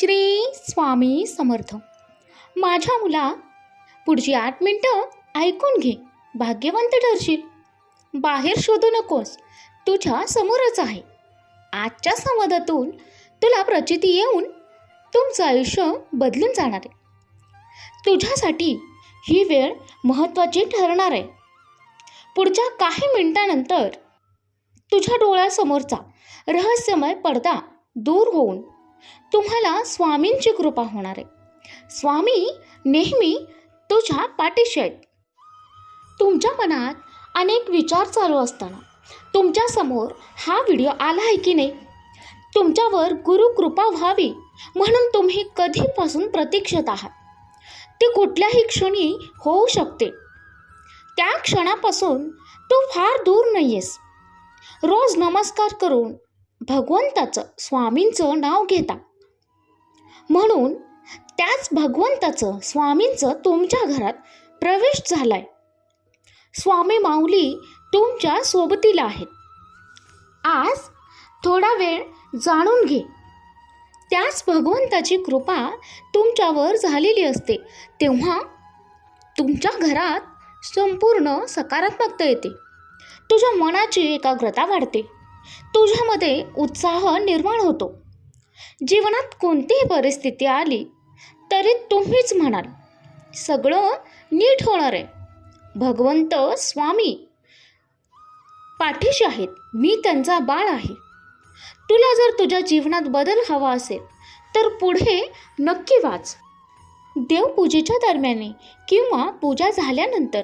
श्री स्वामी समर्थ. माझ्या मुला पुढची आठ मिनटं ऐकून घे भाग्यवंत ठरशील. बाहेर शोधू नकोस तुझ्या समोरच आहे. आजच्या संवादातून तुला प्रचिती येऊन तुमचं आयुष्य बदलून जाणार आहे. तुझ्यासाठी ही वेळ महत्त्वाची ठरणार आहे. पुढच्या काही मिनिटानंतर तुझ्या डोळ्यासमोरचा रहस्यमय पडदा दूर होऊन तुम्हाला स्वामींची कृपा होणार आहे. स्वामी नेहमी तुझ्या पाठीशी आहेत. तुमच्या मनात अनेक विचार चालू असताना तुमच्यासमोर हा व्हिडिओ आला आहे की नाही? तुमच्यावर गुरुकृपा व्हावी म्हणून तुम्ही कधीपासून प्रतीक्षेत आहात? ते कुठल्याही क्षणी होऊ शकते. त्या क्षणापासून तू फार दूर नाही आहेस रोज नमस्कार करून भगवंताचं स्वामींचं नाव घेता. म्हणून त्याच भगवंताचं स्वामींचं तुमच्या घरात प्रवेश झालाय. स्वामी माऊली तुमच्या सोबतीला आहेत. आज थोडा वेळ जाणून घे. त्याच भगवंताची कृपा तुमच्यावर झालेली असते तेव्हा तुमच्या घरात संपूर्ण सकारात्मकता येते. तुझ्या मनाची एकाग्रता वाढते. तुझ्यामध्ये उत्साह निर्माण होतो. जीवनात कोणतीही परिस्थिती आली तरी तुम्हीच म्हणाल सगळं नीट होणार आहे. भगवंत स्वामी पाठीशी आहेत मी त्यांचा बाळ आहे. तुला जर तुझ्या जीवनात बदल हवा असेल तर पुढे नक्की वाच. देवपूजेच्या दरम्याने किंवा पूजा झाल्यानंतर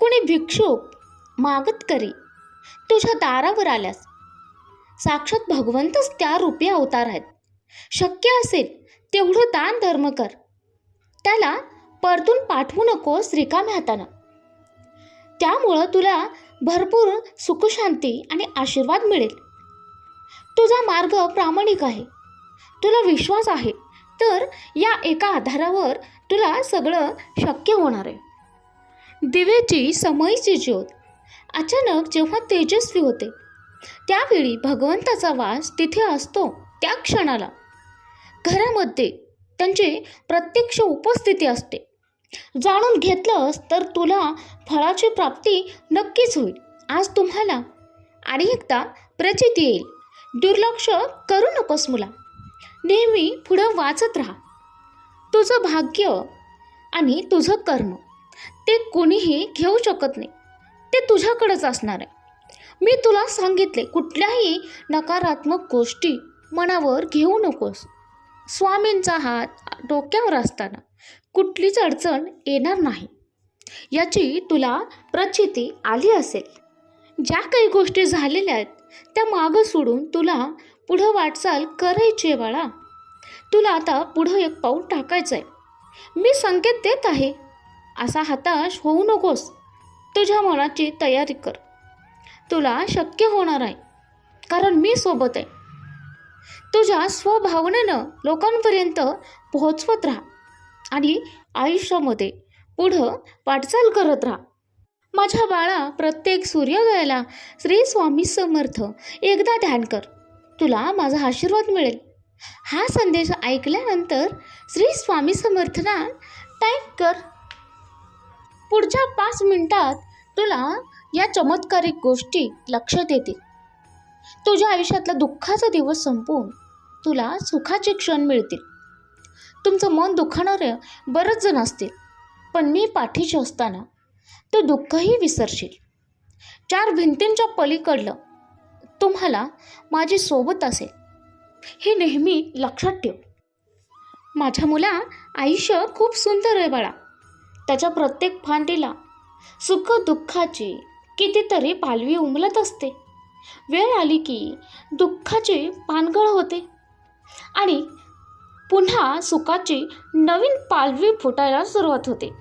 कुणी भिक्षुक मागत करी. तुझ्या दारावर आल्यास साक्षात भगवंतच त्या रूपी अवतार आहेत. शक्य असेल तेवढं दान धर्म कर. त्याला परतून पाठवू नकोस रिकाम्या हातानं. त्यामुळं तुला भरपूर सुखशांती आणि आशीर्वाद मिळेल. तुझा मार्ग प्रामाणिक आहे. तुला विश्वास आहे. तर या एका आधारावर तुला सगळं शक्य होणार आहे. दिव्याची समयीची ज्योत. अचानक जेव्हा तेजस्वी होते त्यावेळी भगवंताचा वास तिथे असतो त्या क्षणाला. घरामध्ये त्यांची प्रत्यक्ष उपस्थिती असते. जाणून घेतलंस तर तुला फळाची प्राप्ती नक्कीच होईल. आज तुम्हाला आणि एकदा प्रचिती येईल. दुर्लक्ष करू नकोस मुला. नेहमी पुढं वाचत राहा. तुझं भाग्य आणि तुझं कर्म ते कोणीही घेऊ शकत नाही. ते तुझ्याकडंच असणार आहे. मी तुला सांगितले कुठल्याही नकारात्मक गोष्टी मनावर घेऊ नकोस. स्वामींचा हात डोक्यावर असताना कुठलीच अडचण येणार नाही. याची तुला प्रचिती आली असेल. ज्या काही गोष्टी झालेल्या आहेत त्या मागं सोडून तुला पुढं वाटचाल करायची आहे बाळा. तुला आता पुढं एक पाऊल टाकायचं आहे. मी संकेत देत आहे. असा हताश होऊ नकोस. तुझ्या मनाची तयारी कर. तुला शक्य होणार आहे. कारण मी सोबत आहे. तुझ्या स्वभावनेनं लोकांपर्यंत पोहोचवत राहा आणि आयुष्यामध्ये पुढं वाटचाल करत राहा. माझ्या बाळा प्रत्येक सूर्योदयाला श्री स्वामी समर्थ एकदा ध्यान कर. तुला माझा आशीर्वाद मिळेल. हा संदेश ऐकल्यानंतर श्री स्वामी समर्थना टाईप कर. पुढच्या पाच मिनटात तुला या चमत्कारिक गोष्टी लक्षात येतील तुझ्या आयुष्यातला दुःखाचा दिवस संपवून तुला सुखाचे क्षण मिळतील. तुमचं मन दुखाणारे बरंच जण असतील पण मी पाठीशी असताना तो दुःखही विसरशील. चार भिंतींच्या पलीकडलं तुम्हाला माझी सोबत असेल हे नेहमी लक्षात ठेव. माझ्या मुला आयुष्य खूप सुंदर आहे बाळा. त्याच्या प्रत्येक फांदीला सुख दुःखाची कितीतरी पालवी उमलत असते. वेळ आली की दुःखाची पानगळ होते. आणि पुन्हा सुखाची नवीन पालवी फुटायला सुरुवात होते.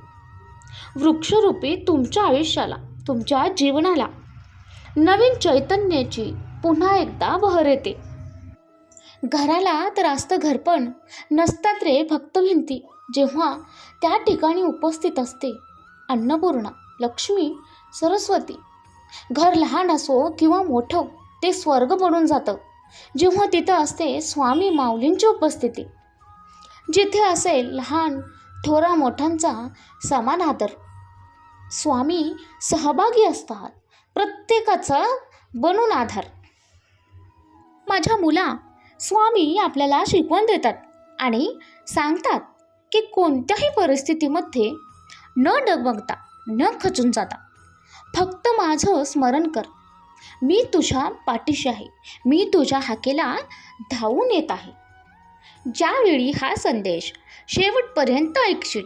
वृक्षरूपी तुमच्या आयुष्याला तुमच्या जीवनाला नवीन चैतन्याची पुन्हा एकदा बहर येते. घराला तर असतं घरपण नसतात रे भक्तभिंती जेव्हा त्या ठिकाणी उपस्थित असते अन्नपूर्णा लक्ष्मी सरस्वती. घर लहान असो किंवा मोठं ते स्वर्ग बनून जातं. जेव्हा तिथं असते स्वामी माऊलींची उपस्थिती. जिथे असेल लहान थोरा मोठ्यांचा समान आदर. स्वामी सहभागी असतात. प्रत्येकाचा बनून आधार. माझ्या मुला स्वामी आपल्याला शिकवण देतात आणि सांगतात की कोणत्याही परिस्थितीमध्ये न डगमगता न खचून जाता. फक्त माझं स्मरण कर. मी तुझ्या पाठीशी आहे. मी तुझ्या हाकेला धावून येत आहे. ज्यावेळी हा संदेश शेवटपर्यंत ऐकशील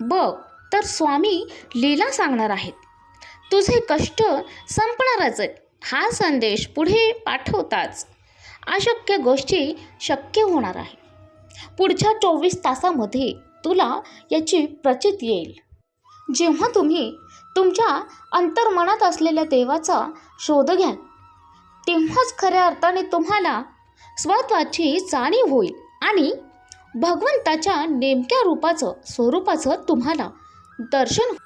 बघ तर स्वामी लीला सांगणार आहेत. तुझे कष्ट संपणारच आहेत. हा संदेश पुढे पाठवताच अशक्य गोष्टी शक्य होणार आहे. पुढच्या चोवीस तासामध्ये तुला याची प्रचित येईल. जेव्हा तुम्ही तुमच्या अंतर्मनात असलेल्या देवाचा शोध घ्याल तेव्हाच खऱ्या अर्थाने तुम्हाला स्वत्वाची जाणीव होईल आणि भगवंताच्या नेमक्या रूपाचं स्वरूपाचं तुम्हाला दर्शन होईल.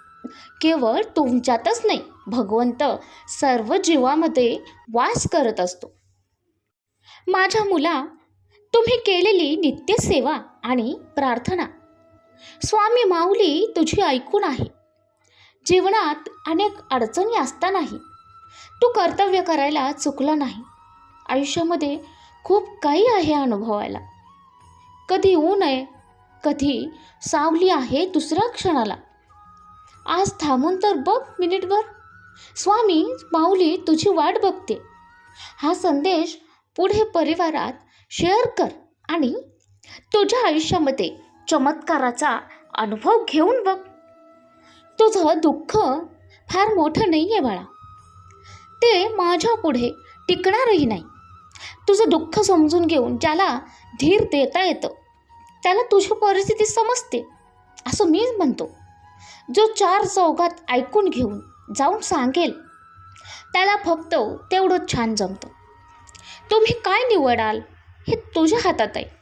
केवळ तुमच्यातच नाही भगवंत सर्व जीवामध्ये वास करत असतो माझ्या मुला तुम्ही केलेली नित्यसेवा आणि प्रार्थना स्वामी माऊली तुझी ऐकून आहे. जीवनात अनेक अडचणी असतानाही तू कर्तव्य करायला चुकला नाही. आयुष्यामध्ये खूप काही आहे अनुभवायला. कधी ऊन आहे कधी सावली आहे दुसऱ्या क्षणाला. आज थांबून तर बघ मिनिटभर. स्वामी माऊली तुझी वाट बघते. हा संदेश पुढे परिवारात शेअर कर आणि तुझ्या आयुष्यामध्ये चमत्काराचा अनुभव घेऊन बघ. तुझं दुःख फार मोठं नाही आहे बाळा. ते माझ्या पुढे टिकणारही नाही. तुझं दुःख समजून घेऊन ज्याला धीर देता येतं त्याला तुझी परिस्थिती समजते असं मी म्हणतो. जो चार चौघात ऐकून घेऊन जाऊन सांगेल त्याला फक्त तेवढं छान जमतं. तुम्ही काय निवडाल हे तुझ्या हातात आहे.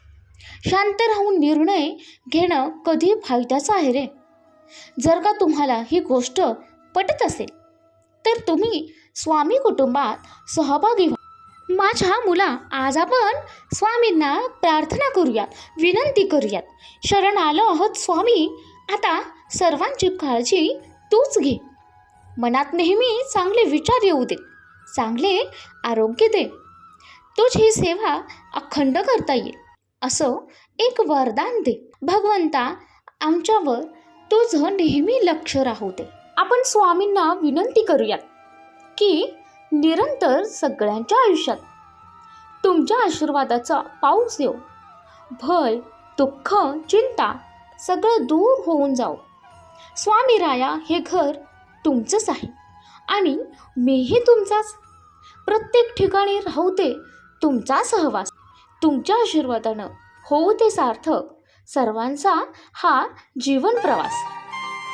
शांत राहून निर्णय घेणं कधी फायद्याचं आहे रे? जर का तुम्हाला ही गोष्ट पटत असेल तर तुम्ही स्वामी कुटुंबात सहभागी व्हा. माझ्या मुला आज आपण स्वामींना प्रार्थना करूयात विनंती करूयात. शरण आलो आहोत स्वामी आता सर्वांची काळजी तूच घे. मनात नेहमी चांगले विचार येऊ दे चांगले आरोग्य दे. तुझी सेवा अखंड करता येईल. असं एक वरदान दे. भगवंता आमच्यावर तुझं नेहमी लक्ष राहू दे आपण स्वामींना विनंती करूयात की निरंतर सगळ्यांच्या आयुष्यात तुमच्या आशीर्वादाचा पाऊस येऊ भय दुःख चिंता सगळं दूर होऊन जाऊ स्वामी राया हे घर तुमचंच आहे आणि मीही तुमचाच. प्रत्येक ठिकाणी राहू दे तुमचा सहवास. तुमच्या आशीर्वादानं होऊ ते सार्थक. सर्वांचा हा जीवन प्रवास.